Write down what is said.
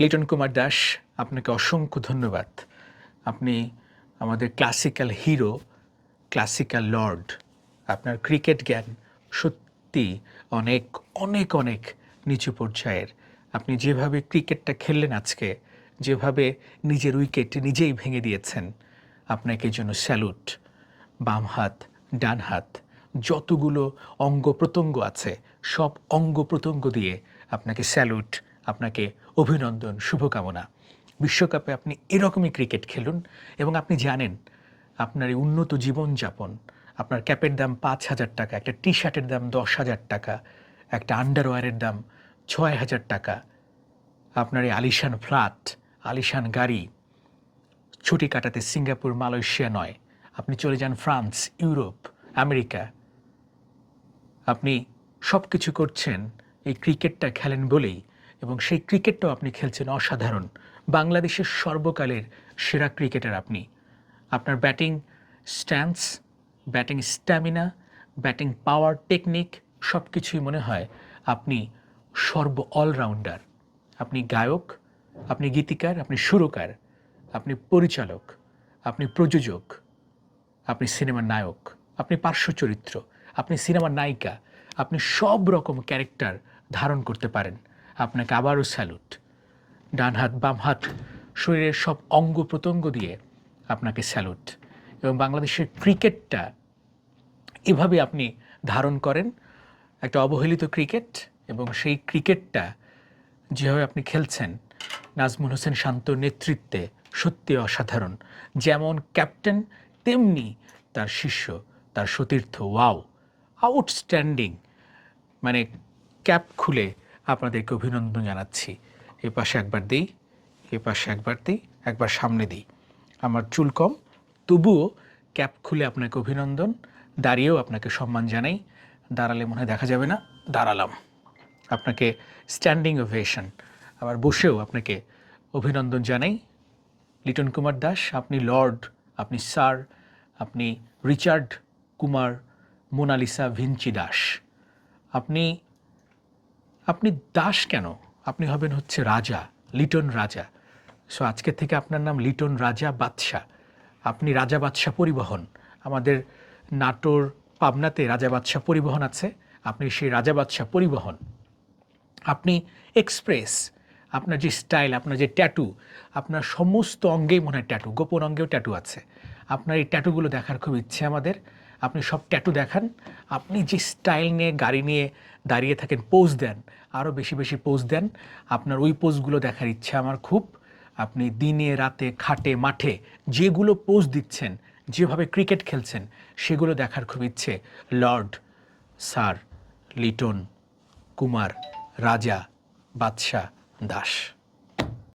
লিটন কুমার দাস, আপনাকে অসংখ্য ধন্যবাদ। আপনি আমাদের ক্লাসিক্যাল হিরো ক্লাসিক্যাল লর্ড আপনার ক্রিকেট জ্ঞান সত্যি অনেক অনেক অনেক নিচু পর্যায়ের। আপনি যেভাবে ক্রিকেটটা খেললেন আজকে, যেভাবে নিজের উইকেট নিজেই ভেঙে দিয়েছেন, আপনাকে জন্য স্যালুট বাম হাত, ডান হাত, যতগুলো অঙ্গ প্রত্যঙ্গ আছে, সব অঙ্গ প্রত্যঙ্গ দিয়ে আপনাকে স্যালুট আপনাকে অভিনন্দন, শুভকামনা। বিশ্বকাপে আপনি এরকমই ক্রিকেট খেলুন এবং আপনি জানেন, আপনার এই উন্নত জীবনযাপন, আপনার ক্যাপের দাম পাঁচ হাজার টাকা, একটা টি শার্টের দাম দশ হাজার টাকা, একটা আন্ডারওয়্যারের দাম ছয় হাজার টাকা, আপনার এই আলিশান ফ্ল্যাট আলিশান গাড়ি, ছুটি কাটাতে সিঙ্গাপুর, মালয়েশিয়া নয়। আপনি চলে যান ফ্রান্স, ইউরোপ, আমেরিকা। আপনি সব কিছু করছেন, এই ক্রিকেটটা খেলেন বলেই এবং সেই ক্রিকেটটাও আপনি খেলছেন অসাধারণ। বাংলাদেশের সর্বকালের সেরা ক্রিকেটার আপনি। আপনার batting stance, batting stamina, batting power technique সব কিছুই মনে হয় আপনি সর্ব অলরাউন্ডার। আপনি গায়ক, আপনি গীতিকার, আপনি সুরকার, আপনি পরিচালক, আপনি প্রযোজক, আপনি সিনেমার নায়ক, আপনি পার্শ্ব চরিত্র, আপনি সিনেমার নায়িকা, আপনি সব রকম ক্যারেক্টার ধারণ করতে পারেন। আপনাকে আবারও স্যালুট। ডান হাত, বাম হাত, শরীরের সব অঙ্গ প্রত্যঙ্গ দিয়ে আপনাকে স্যালুট। এবং বাংলাদেশের ক্রিকেটটা এভাবে আপনি ধারণ করেন, একটা অবহেলিত ক্রিকেট, এবং সেই ক্রিকেটটা যেভাবে আপনি খেলছেন, নাজমুল হোসেন শান্ত নেতৃত্বে সত্যি অসাধারণ। যেমন ক্যাপ্টেন, তেমনি তার শিষ্য, তার সতীর্থ, ওয়াও, আউটস্ট্যান্ডিং। মানে ক্যাপ খুলে আপনাদেরকে অভিনন্দন জানাচ্ছি। এ পাশে একবার দিই, এ পাশে একবার দিই, একবার সামনে দিই। আমার চুল কম, তবুও ক্যাপ খুলে আপনাকে অভিনন্দন, দাঁড়িয়েও আপনাকে সম্মান জানাই। দাঁড়ালে মনে হয় দেখা যাবে না, দাঁড়ালাম। আপনাকে স্ট্যান্ডিং ওভেশন আবার বসেও আপনাকে অভিনন্দন জানাই। লিটন কুমার দাস, আপনি লর্ড আপনি স্যার আপনি Richard Kumar, Monalisa Vinci Das. আপনি আপনি দাস কেন? আপনি হবেন হচ্ছে রাজা, লিটন রাজা। সো আজকে থেকে আপনার নাম লিটন রাজা বাদশাহ। আপনি রাজা বাদশাহ পরিবহন। আমাদের নাটোর পাবনাতে রাজা বাদশাহ পরিবহন আছে। আপনি সেই রাজা বাদশাহ পরিবহন। আপনি এক্সপ্রেস আপনার যে স্টাইল আপনার যে ট্যাটু আপনার সমস্ত অঙ্গেই মনে হয় ট্যাটু গোপন অঙ্গেও ট্যাটু আছে। আপনার এই ট্যাটুগুলো দেখার খুব ইচ্ছে আমাদের। আপনি সব ট্যাটু দেখান, আপনি যে স্টাইল নিয়ে গাড়ি নিয়ে দাঁড়িয়ে থাকেন পোজ দেন আরও বেশি বেশি পোজ দেন, আপনার ওই পোজগুলো দেখার ইচ্ছা আমার খুব। আপনি দিনে, রাতে, খাটে, মাঠে যেগুলো পোজ দিচ্ছেন, যেভাবে ক্রিকেট খেলছেন, সেগুলো দেখার খুব ইচ্ছে। লর্ড স্যার লিটন কুমার রাজা বাদশাহ দাস